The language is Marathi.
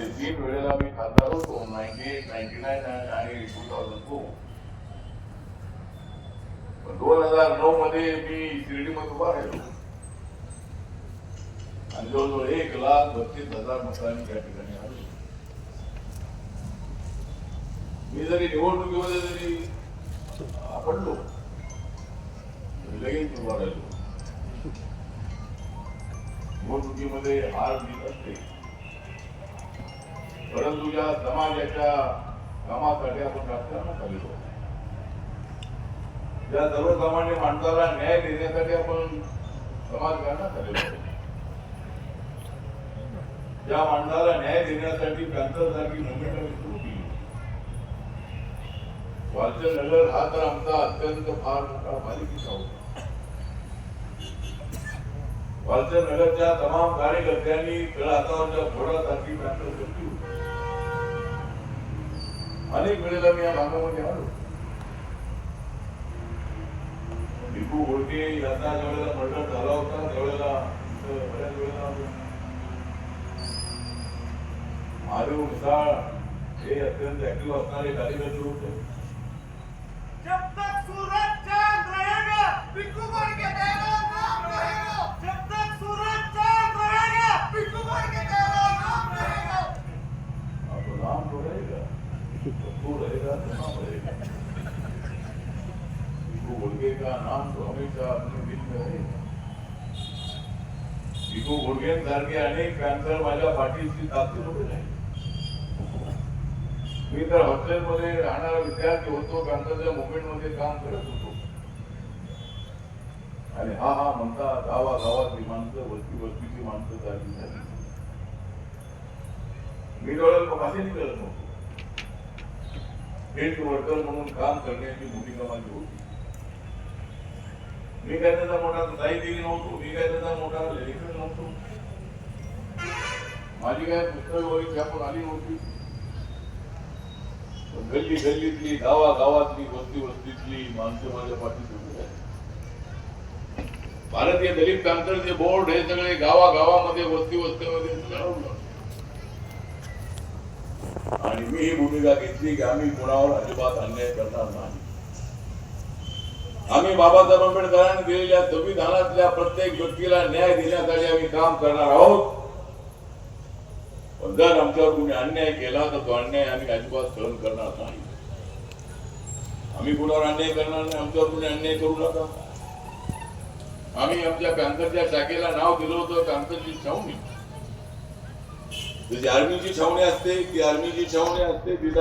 म्हणजे तीन वेळेला मी खासदार होतो नाईन्टी एट नाईन्टी नाईन आणि टू थाउजंड टू दोन हजार नऊ मध्ये मी शिर्डीमध्ये उभा राहिलो. आणि जवळजवळ एक लाख बत्तीस हजार मतांनी त्या ठिकाणी आलो. मी जरी निवडणुकीमध्ये जरी आपडलो तरी लगेच उभा राहिलो. निवडणुकीमध्ये हार जीत असते. परंतु या समाजाच्या कामासाठी आपण राजकारणात आलेलो या सर्वसामान्य माणसाला न्याय देण्यासाठी आपण समाजकारणात आलेलो आहोत. ज्या माणसाला न्याय देण्यासाठी पॅन्थर सारखी मुवमेंट सुरू केली. वालचंद नगर हा तर आमचा अत्यंत फार मोठा पालिकेचा होता. वालचंद नगरच्या तमाम कार्यकर्त्यांनी तळ हातावरच्या घोडासारखी पॅन्थर सुरू होती. अनेक वेळेला मी या भागामध्ये आलो. भिकू गोडके यांचा ज्यावेळेला मर्डर झाला होता त्यावेळेला बऱ्याच वेळेला आलो. महादेव मिसाळ हे अत्यंत ऍक्टिव्ह असणारे कार्यकर्ते होते. जब तक सूरज चांद रहेगा पिट्ठू भर के तेरा नाम रहेगा। जब तक सूरज चांद रहेगा पिट्ठू भर के तेरा नाम रहेगा। आपको नाम तो रहेगा। का नाम तो हमेशा अपने दिल में अनेक पॅन्थर माझ्या पाठीशी ताकद उभे राहिले मी तर हॉस्टेलमध्ये राहणारा विद्यार्थी होतो पॅन्थरच्या मुवमेंटमध्ये काम करत होतो आणि हा हा म्हणता गावा गावातली माणसं वस्ती वस्तीची माणसं झाली मी जवळ भाषण करत नव्हतो. हेल्थ वर्कर म्हणून काम करण्याची भूमिका माझी होती. मी काय त्याचा मोठा साहित्यिक नव्हतो मी काय त्याचा मोठा लेखक नव्हतो. माझी काय पुस्तक वगैरे छापून आली नव्हती. गल्ली गल्लीतली गावा गावातली वस्ती वस्तीतली माणसं माझ्या पाठीत होती भारतीय दलित पॅन्थरचे बोर्ड हे सगळे गावा गावामध्ये वस्ती वस्तीमध्ये लढवलं आणि मी ही भूमिका घेतली की आम्ही कुणावर अजिबात अन्याय करणार नाही. आम्ही बाबासाहेब आंबेडकरांनी दिलेल्या संविधानातल्या प्रत्येक व्यक्तीला न्याय देण्यासाठी आम्ही काम करणार आहोत. पण जर आमच्यावर कुणी अन्याय केला तर तो अन्याय आम्ही अजिबात सहन करणार नाही. आम्ही कुणावर अन्याय करणार नाही आमच्यावर कुणी अन्याय करू नका. आम्ही आमच्या पॅन्थरच्या शाखेला नाव दिलं होतं पॅन्थरची छावणी. म्हणजे आर्मीची छावणी असते ती आर्मीची छावणी असते